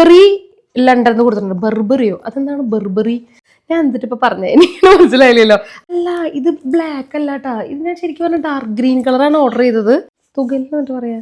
ബെർബറി London എന്ന് കൊടുത്തിട്ടുണ്ട്. ബെർബറിയോ? അതെന്താണ് ബെർബറി? ഞാൻ എന്നിട്ട് ഇപ്പൊ പറഞ്ഞേ. എനിക്ക് മനസ്സിലായില്ലല്ലോ. അല്ല ഇത് ബ്ലാക്ക് അല്ല കേട്ടാ ഇത് ഞാൻ ശരിക്കും പറഞ്ഞ ഡാർക്ക് ഗ്രീൻ കളറാണ് ഓർഡർ ചെയ്തത്. തുകൽ എന്നിട്ട് പറയാ.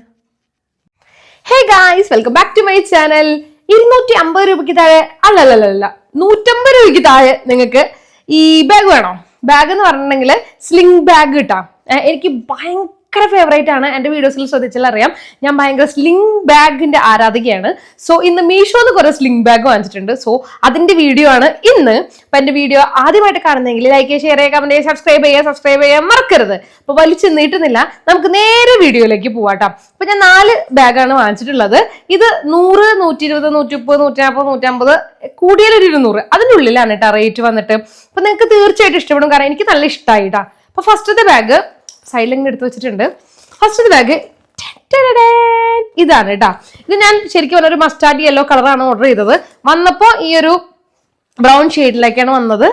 Hey guys welcome back to my channel ഇരുന്നൂറ്റി അമ്പത് രൂപയ്ക്ക് താഴെ അല്ലല്ലല്ല നൂറ്റമ്പത് രൂപയ്ക്ക് താഴെ നിങ്ങൾക്ക് ഈ ബാഗ് വേണോ. ബാഗ് എന്ന് പറഞ്ഞിട്ടുണ്ടെങ്കിൽ സ്ലിംഗ് ബാഗ് കിട്ടാം എനിക്ക് ഭയങ്കര ഫേവറേറ്റ് ആണ്. എന്റെ വീഡിയോസിൽ ശ്രദ്ധിച്ചാൽ അറിയാം. ഞാൻ ഭയങ്കര സ്ലിംഗ് ബാഗിന്റെ ആരാധികയാണ്. സോ ഇന്ന് മീഷോന്ന് കുറെ സ്ലിംഗ് ബാഗ് വാങ്ങിച്ചിട്ടുണ്ട്. സോ അതിന്റെ വീഡിയോ ആണ് ഇന്ന്. അപ്പൊ എന്റെ വീഡിയോ ആദ്യമായിട്ട് കാണുന്നെങ്കിൽ ലൈക്ക് ഷെയർ ചെയ്യുക കമന്റ് ചെയ്യുക സബ്സ്ക്രൈബ് ചെയ്യുക സബ്സ്ക്രൈബ് ചെയ്യാൻ മറക്കരുത്. അപ്പൊ വലിച്ചു നീട്ടുന്നില്ല. നമുക്ക് നേരെ വീഡിയോയിലേക്ക് പോവാട്ടോ. അപ്പൊ ഞാൻ നാല് ബാഗാണ് വാങ്ങിച്ചിട്ടുള്ളത്. ഇത് നൂറ് നൂറ്റി ഇരുപത് നൂറ്റി മുപ്പത് നൂറ്റി നാൽപ്പത് നൂറ്റമ്പത് കൂടിയാലൊരു ഇരുന്നൂറ്. അതിന്റെ ഉള്ളിലാണ് കേട്ടോ റേറ്റ് വന്നിട്ട്. അപ്പൊ നിങ്ങൾക്ക് തീർച്ചയായിട്ടും ഇഷ്ടപ്പെടും. കാരണം എനിക്ക് നല്ല ഇഷ്ടമായിട്ടാ അപ്പൊ ഫസ്റ്റത്തെ ബാഗ് സൈഡിലിങ്ങനെ എടുത്ത് വെച്ചിട്ടുണ്ട് ഫസ്റ്റത്തെ ബാഗ് ഇതാണ് കേട്ടോ ഇത് ഞാൻ ശരിക്കും പറഞ്ഞ ഒരു മസ്റ്റാർഡ് യെല്ലോ കളറാണ് ഓർഡർ ചെയ്തത്. വന്നപ്പോൾ ഈ ഒരു ബ്രൗൺ ഷെയ്ഡിലേക്കാണ് വന്നത്.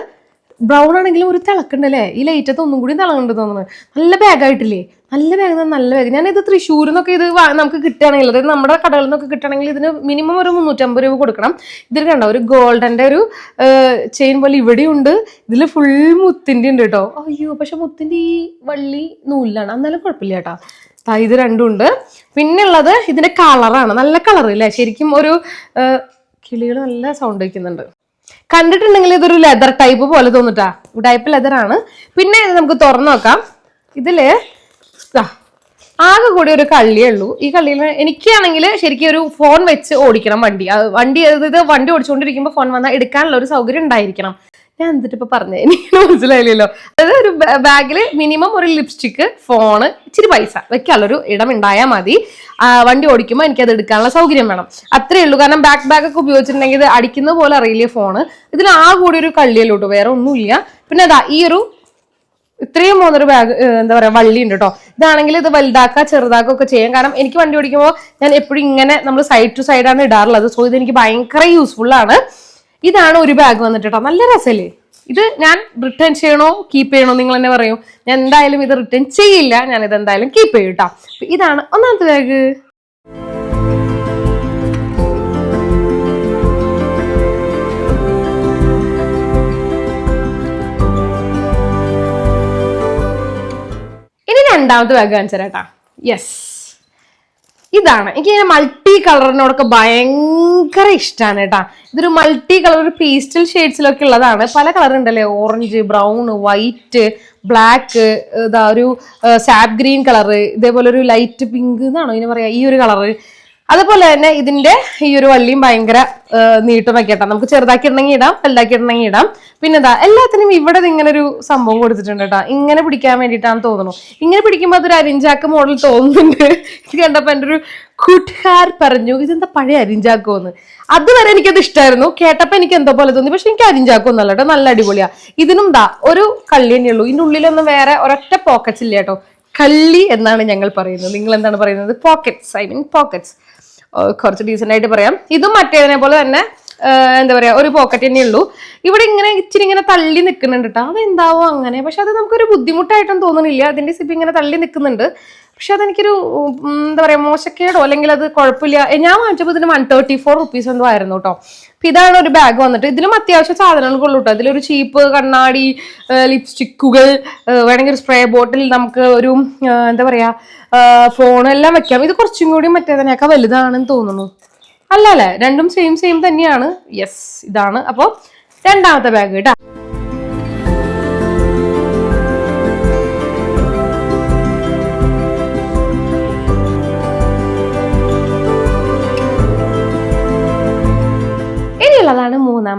ബ്രൗൺ ആണെങ്കിലും ഒരു തിളക്കുണ്ടല്ലേ? ഈ ലൈറ്റത്ത് ഒന്നും കൂടി തിളങ്ങുന്നുണ്ട് തോന്നുന്നു. നല്ല ബാഗായിട്ടില്ലേ നല്ല ബാഗ് നല്ല ബാഗ് ഞാൻ ഇത് തൃശ്ശൂരിൽ നിന്നൊക്കെ ഇത് നമുക്ക് കിട്ടുകയാണെങ്കിൽ അതായത് നമ്മുടെ കടകളിൽ നിന്നൊക്കെ കിട്ടുകയാണെങ്കിൽ ഇതിന് മിനിമം ഒരു മുന്നൂറ്റമ്പത് രൂപ കൊടുക്കണം. ഇതിൽ കണ്ടോ ഒരു ഗോൾഡന്റെ ഒരു ചെയിൻ പോലെ ഇവിടെയുണ്ട്. ഇതിൽ ഫുൾ മുത്തിന്റെ ഉണ്ട് കേട്ടോ. അയ്യോ പക്ഷെ മുത്തിന്റെ ഈ വള്ളി നൂലിലാണ്. എന്നാലും കുഴപ്പമില്ല കേട്ടോ. ഇത് രണ്ടും ഉണ്ട്. പിന്നെ ഉള്ളത് ഇതിന്റെ കളറാണ് നല്ല കളർ ഇല്ലേ? ശരിക്കും ഒരു കിളികൾ നല്ല സൗണ്ട് വയ്ക്കുന്നുണ്ട്. കണ്ടിട്ടുണ്ടെങ്കിൽ ഇതൊരു ലെതർ ടൈപ്പ് പോലെ തോന്നിട്ടാ. ടൈപ്പ് ലെതർ ആണ്. പിന്നെ ഇത് നമുക്ക് തുറന്നു നോക്കാം. ഇതിൽ ആകെ കൂടി ഒരു കള്ളിയേ ഉള്ളൂ. ഈ കള്ളിയിൽ എനിക്കാണെങ്കിൽ ശരിക്കും ഒരു ഫോൺ വെച്ച് ഓടിക്കണം വണ്ടി. വണ്ടി ഇത് വണ്ടി ഓടിച്ചുകൊണ്ടിരിക്കുമ്പോൾ ഫോൺ വന്നാൽ എടുക്കാനുള്ള ഒരു സൗകര്യം ഉണ്ടായിരിക്കണം. ഞാൻ എന്നിട്ട് ഇപ്പൊ പറഞ്ഞു എനിക്ക് മനസ്സിലായില്ലല്ലോ. അതായത് ഒരു ബാഗിൽ മിനിമം ഒരു ലിപ്സ്റ്റിക്ക് ഫോണ് ഇച്ചിരി പൈസ വെക്കാനുള്ളൊരു ഇടം ഉണ്ടായാൽ മതി വണ്ടി ഓടിക്കുമ്പോൾ എനിക്ക് അത് എടുക്കാനുള്ള സൗകര്യം വേണം. അത്രേ ഉള്ളൂ. കാരണം ബാക്ക് ബാഗ് ഒക്കെ ഉപയോഗിച്ചിട്ടുണ്ടെങ്കിൽ ഇത് അടിക്കുന്ന പോലെ അറിയില്ലേ ഫോണ് ഇതിൽ ആ കൂടി ഒരു കള്ളിയല്ലോട്ടോ വേറെ ഒന്നുമില്ല. പിന്നെ അതാ ഈ ഒരു ഇത്രയും പോകുന്നൊരു ബാഗ് എന്താ പറയാ വള്ളി ഉണ്ട് കേട്ടോ ഇതാണെങ്കിൽ ഇത് വലുതാക്കുക ചെറുതാക്കുക ഒക്കെ ചെയ്യാം. കാരണം എനിക്ക് വണ്ടി ഓടിക്കുമ്പോൾ ഞാൻ എപ്പോഴും ഇങ്ങനെ നമ്മൾ സൈഡ് ടു സൈഡാണ് ഇടാറുള്ളത്. സോ ഇത് എനിക്ക് ഭയങ്കര യൂസ്ഫുൾ ആണ്. ഇതാണ് ഒരു ബാഗ് വന്നിട്ട് നല്ല രസമല്ലേ ഇത് ഞാൻ റിട്ടേൺ ചെയ്യണോ? കീപ്പ് ചെയ്യണോ? നിങ്ങൾ തന്നെ പറയൂ. ഞാൻ എന്തായാലും ഇത് റിട്ടേൺ ചെയ്യില്ല. ഞാൻ ഇത് എന്തായാലും കീപ്പ് ചെയ്യും കേട്ടോ ഇതാണ് ഒന്നാമത്തെ ബാഗ് ഇനി രണ്ടാമത്തെ ബാഗ് കാണിച്ചു തരാട്ടാ യെസ് ഇതാണ്. എനിക്ക് ഇങ്ങനെ മൾട്ടി കളറിനോടൊക്കെ ഭയങ്കര ഇഷ്ടമാണ് കേട്ടാ. ഇതൊരു മൾട്ടി കളർ പേസ്റ്റൽ ഷെയ്ഡ്സിലൊക്കെ ഉള്ളതാണ്. പല കളർ ഉണ്ടല്ലേ? ഓറഞ്ച് ബ്രൗൺ വൈറ്റ് ബ്ലാക്ക് ഇതാ ഒരു സാപ്പ് ഗ്രീൻ കളർ ഇതേപോലെ ഒരു ലൈറ്റ് പിങ്ക് എന്നാണോ ഇനി പറയാ? ഈ ഒരു കളറ് അതുപോലെ തന്നെ ഇതിന്റെ ഈ ഒരു വള്ളിയും ഭയങ്കര നീട്ടമൊക്കെ ഇട്ടാം നമുക്ക് ചെറുതാക്കി ഇടണമെങ്കിൽ ഇടാം വലുതാക്കി ഇടണമെങ്കിൽ ഇടാം. പിന്നെ എന്താ എല്ലാത്തിനും ഇവിടെ ഇങ്ങനെ ഒരു സംഭവം കൊടുത്തിട്ടുണ്ട് കേട്ടോ. ഇങ്ങനെ പിടിക്കാൻ വേണ്ടിയിട്ടാണ് തോന്നുന്നു. ഇങ്ങനെ പിടിക്കുമ്പോൾ അതൊരു അരിഞ്ചാക്ക് മോഡൽ തോന്നുന്നുണ്ട്. ഇത് കണ്ടപ്പോൾ എന്റെ ഒരു കൂട്ടുകാർ പറഞ്ഞു ഇതെന്താ പഴയ അരിഞ്ചാക്കോ എന്ന്? അതുവരെ എനിക്കത് ഇഷ്ടമായിരുന്നു കേട്ടപ്പോൾ എനിക്ക് എന്തോ പോലെ തോന്നി. പക്ഷെ എനിക്ക് അരിഞ്ചാക്കോ ഒന്നല്ല കേട്ടോ. നല്ല അടിപൊളിയാ. ഇതിനും ദാ ഒരു കള്ളി തന്നെ ഉള്ളൂ. ഇതിന്റെ ഉള്ളിലൊന്നും വേറെ ഒരൊറ്റ പോക്കറ്റ്സ് ഇല്ല കേട്ടോ. കള്ളി എന്നാണ് ഞങ്ങൾ പറയുന്നത്. നിങ്ങൾ എന്താണ് പറയുന്നത്? പോക്കറ്റ്സ് ഐ മീൻ പോക്കറ്റ്സ് കുറച്ച് ഡീസെന്റ് ആയിട്ട് പറയാം. ഇതും മറ്റേതിനെ പോലെ തന്നെ എന്താ പറയാ ഒരു പോക്കറ്റ് തന്നെ ഉള്ളൂ. ഇവിടെ ഇങ്ങനെ ഇച്ചിരി ഇങ്ങനെ തള്ളി നിൽക്കുന്നുണ്ട് കേട്ടോ അതെന്താവോ അങ്ങനെ. പക്ഷെ അത് നമുക്കൊരു ബുദ്ധിമുട്ടായിട്ടൊന്നും തോന്നുന്നില്ല. അതിന്റെ സിപ്പ് ഇങ്ങനെ തള്ളി നിൽക്കുന്നുണ്ട് പക്ഷെ അതെനിക്കൊരു എന്താ പറയാ മോശക്കേടോ? അല്ലെങ്കിൽ അത് കുഴപ്പമില്ല ഞാൻ വാങ്ങിച്ചപ്പോൾ ഇതിന് വൺ തേർട്ടി ഫോർ റുപ്പീസ് എന്തോ ആയിരുന്നു കേട്ടോ ഇതാണ് ഒരു ബാഗ് വന്നിട്ട്. ഇതിലും അത്യാവശ്യം സാധനങ്ങൾക്കുള്ളൂ കേട്ടോ ഇതിലൊരു ചീപ്പ് കണ്ണാടി ലിപ്സ്റ്റിക്കുകൾ വേണമെങ്കിൽ ഒരു സ്പ്രേ ബോട്ടിൽ നമുക്ക് ഒരു എന്താ പറയാ ഫോൺ എല്ലാം വെക്കാം. ഇത് കുറച്ചും കൂടി മറ്റേതിനേക്കാൾ വലുതാണെന്ന് തോന്നുന്നു. അല്ല അല്ലേ. രണ്ടും സെയിം സെയിം തന്നെയാണ്. യെസ് ഇതാണ്. അപ്പോൾ രണ്ടാമത്തെ ബാഗ് കേട്ടോ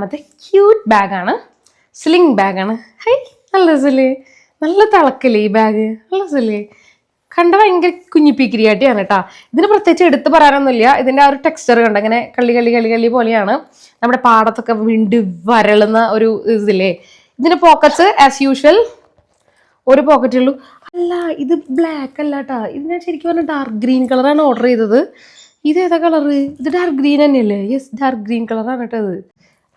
ഇനിയുള്ളതാണ് ക്യൂട്ട് ബാഗാണ് സ്ലിംഗ് ബാഗാണ് ഹൈ നല്ല രസല്ലേ? നല്ല തിളക്കല്ലേ ഈ ബാഗ് നല്ല രസല്ലേ? കണ്ട ഭയങ്കര കുഞ്ഞിപ്പിക്കിരിയാട്ടിയാണ് കേട്ടോ. ഇതിന് പ്രത്യേകിച്ച് എടുത്തു പറയാനൊന്നുമില്ല. ഇതിന്റെ ആ ഒരു ടെക്സ്ചർ കണ്ട? ഇങ്ങനെ കള്ളി കള്ളി കള്ളി കള്ളി പോലെയാണ്. നമ്മുടെ പാടത്തൊക്കെ വിണ്ട് വരളുന്ന ഒരു ഇതില്ലേ? ഇതിന് പോക്കറ്റ്സ് ആസ് യൂഷ്വൽ ഒരു പോക്കറ്റേ ഉള്ളൂ. അല്ല ഇത് ബ്ലാക്ക് അല്ല കേട്ടാ. ഇത് ഞാൻ ശരിക്കും പറഞ്ഞാൽ ഡാർക്ക് ഗ്രീൻ കളറാണ് ഓർഡർ ചെയ്തത്. ഇത് ഏതാ കളറ് ഇത് ഡാർക്ക് ഗ്രീൻ തന്നെയല്ലേ? യെസ് ഡാർക്ക് ഗ്രീൻ കളറാണ് കേട്ടോ അത്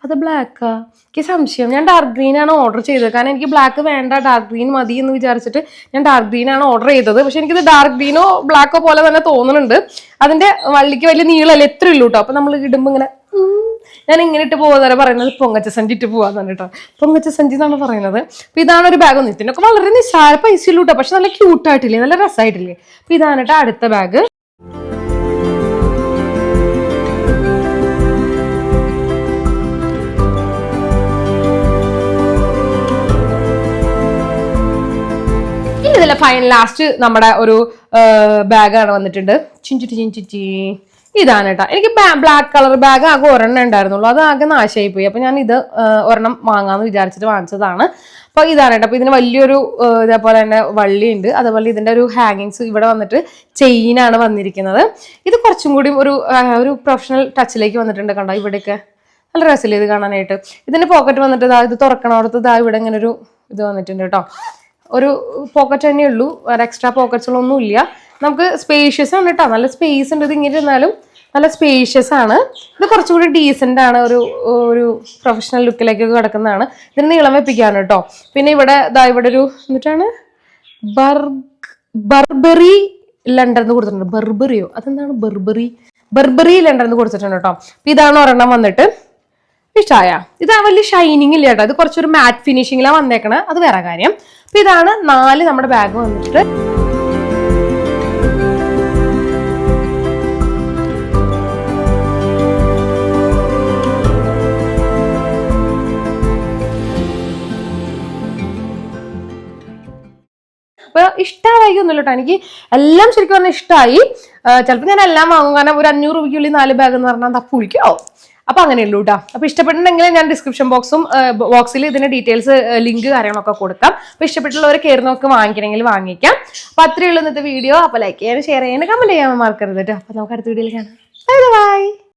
അത് ബ്ലാക്കാ എനിക്ക് സംശയം. ഞാൻ ഡാർക്ക് ഗ്രീൻ ആണ് ഓർഡർ ചെയ്തത്. കാരണം എനിക്ക് ബ്ലാക്ക് വേണ്ട ഡാർക്ക് ഗ്രീൻ മതി എന്ന് വിചാരിച്ചിട്ട് ഞാൻ ഡാർക്ക് ഗ്രീൻ ആണ് ഓർഡർ ചെയ്തത്. പക്ഷെ എനിക്കിത് ഡാർക്ക് ഗ്രീനോ ബ്ലാക്കോ പോലെ തന്നെ തോന്നുന്നുണ്ട്. അതിന്റെ വള്ളിക്ക് വലിയ നീളമല്ല എത്ര ഉള്ളൂ കേട്ടോ അപ്പൊ നമ്മൾ ഇടുമ്പോൾ ഇങ്ങനെ ഞാൻ ഇങ്ങനെ ഇട്ട് പോകുന്നവരെ പറയുന്നത്. പൊങ്ങച്ച സഞ്ചി ഇട്ട് പോവാന്നാണ് കേട്ടോ പൊങ്ങച്ച സഞ്ചി എന്നാണ് പറയുന്നത്. അപ്പൊ ഇതാണ് ഒരു ബാഗ് ഇതിനൊക്കെ വളരെ നിസ്സാര പൈസയിലും കേട്ടോ പക്ഷെ നല്ല ക്യൂട്ടായിട്ടില്ലേ നല്ല രസമായിട്ടില്ലേ അപ്പൊ ഇതാണ് കേട്ടോ അടുത്ത ബാഗ് ഫൈനൽ ലാസ്റ്റ് നമ്മുടെ ഒരു ബാഗാണ് വന്നിട്ടുണ്ട്. ചിഞ്ചിറ്റി ചിഞ്ചിറ്റി ഇതാണ് കേട്ടോ. എനിക്ക് ബ്ലാക്ക് കളർ ബാഗ് ആകെ ഒരെണ്ണം ഉണ്ടായിരുന്നുള്ളൂ. അത് ആകെ നാശമായി പോയി. അപ്പൊ ഞാൻ ഇത് ഒരെണ്ണം വാങ്ങാന്ന് വിചാരിച്ചിട്ട് വാങ്ങിച്ചതാണ്. അപ്പോൾ ഇതാണ് കേട്ടോ. അപ്പോൾ ഇതിന് വലിയൊരു ഇതേപോലെ തന്നെ വള്ളിയുണ്ട്. അതുപോലെ ഇതിന്റെ ഒരു ഹാങ്ങിങ്സ് ഇവിടെ വന്നിട്ട് ചെയിനാണ് വന്നിരിക്കുന്നത്. ഇത് കുറച്ചും കൂടി ഒരു ഒരു പ്രൊഫഷണൽ ടച്ചിലേക്ക് വന്നിട്ടുണ്ട് കണ്ടോ ഇവിടെയൊക്കെ. നല്ല രസമില്ല ഇത് കാണാനായിട്ട്. ഇതിന്റെ പോക്കറ്റ് വന്നിട്ട് ഇതാ ഇത് തുറക്കണോടത്ത് ഇതാ ഇവിടെ ഇങ്ങനെ ഒരു ഇത് വന്നിട്ടുണ്ട് കേട്ടോ. ഒരു പോക്കറ്റ് തന്നെ ഉള്ളൂ. വേറെ എക്സ്ട്രാ പോക്കറ്റ്സുകളൊന്നും ഇല്ല. നമുക്ക് സ്പേഷ്യസ് ആണ് കേട്ടോ നല്ല സ്പേസ് ഉണ്ട് ഇത് ഇങ്ങനെ ഇരുന്നാലും. നല്ല സ്പേഷ്യസ് ആണ്. ഇത് കുറച്ചുകൂടി ഡീസെന്റ് ആണ്. ഒരു ഒരു പ്രൊഫഷണൽ ലുക്കിലേക്കൊക്കെ കിടക്കുന്നതാണ്. ഇതിന് നീളം വെപ്പിക്കാണ് കേട്ടോ പിന്നെ ഇവിടെ ഇതാ ഇവിടെ ഒരു എന്നിട്ടാണ് ബർഗ് ബർബറി ലണ്ടൻ എന്ന് കൊടുത്തിട്ടുണ്ട്. ബർബറിയോ? അതെന്താണ്? ബർബറി? ബർബറി ലണ്ടൻ എന്ന് കൊടുത്തിട്ടുണ്ട് കേട്ടോ ഇതാണ് ഒരെണ്ണം വന്നിട്ട്. ഇഷ്ടമായ ഇത് വലിയ ഷൈനിങ് ഇല്ല കേട്ടോ. ഇത് കുറച്ചൊരു മാറ്റ് ഫിനിഷിങ്ങിലാണ് വന്നേക്കണത് അത് വേറെ കാര്യം. അപ്പൊ ഇതാണ് നാല് നമ്മുടെ ബാഗ് വന്നിട്ട്. അപ്പൊ ഇഷ്ടമായി ഒന്നുമില്ല കേട്ടോ. എനിക്ക് എല്ലാം ശരിക്കും പറഞ്ഞാൽ ഇഷ്ടമായി ചിലപ്പോൾ ഞാൻ എല്ലാം വാങ്ങും. കാരണം ഒരു അഞ്ഞൂറ് രൂപയ്ക്കുള്ളിൽ നാല് ബാഗ് എന്ന് പറഞ്ഞാൽ അത് പുളിക്കോ അപ്പൊ അങ്ങനെയുള്ളൂ കേട്ടോ അപ്പൊ ഇഷ്ടപ്പെട്ടിട്ടുണ്ടെങ്കിൽ ഞാൻ ഡിസ്ക്രിപ്ഷൻ ബോക്സും ബോക്സിൽ ഇതിന്റെ ഡീറ്റെയിൽസ് ലിങ്ക് കാര്യങ്ങളൊക്കെ കൊടുക്കാം. അപ്പൊ ഇഷ്ടപ്പെട്ടുള്ളവർ കയറി നോക്കി വാങ്ങിക്കണമെങ്കിൽ വാങ്ങിക്കാം. അപ്പൊ അത്രയുള്ള ഇന്നത്തെ വീഡിയോ അപ്പൊ ലൈക്ക് ചെയ്യാനും ഷെയർ ചെയ്യാനും കമന്റ് ചെയ്യാൻ മറക്കരുത് കേട്ടോ അപ്പൊ നമുക്ക് അടുത്ത വീഡിയോയിൽ കാണാം. Bye bye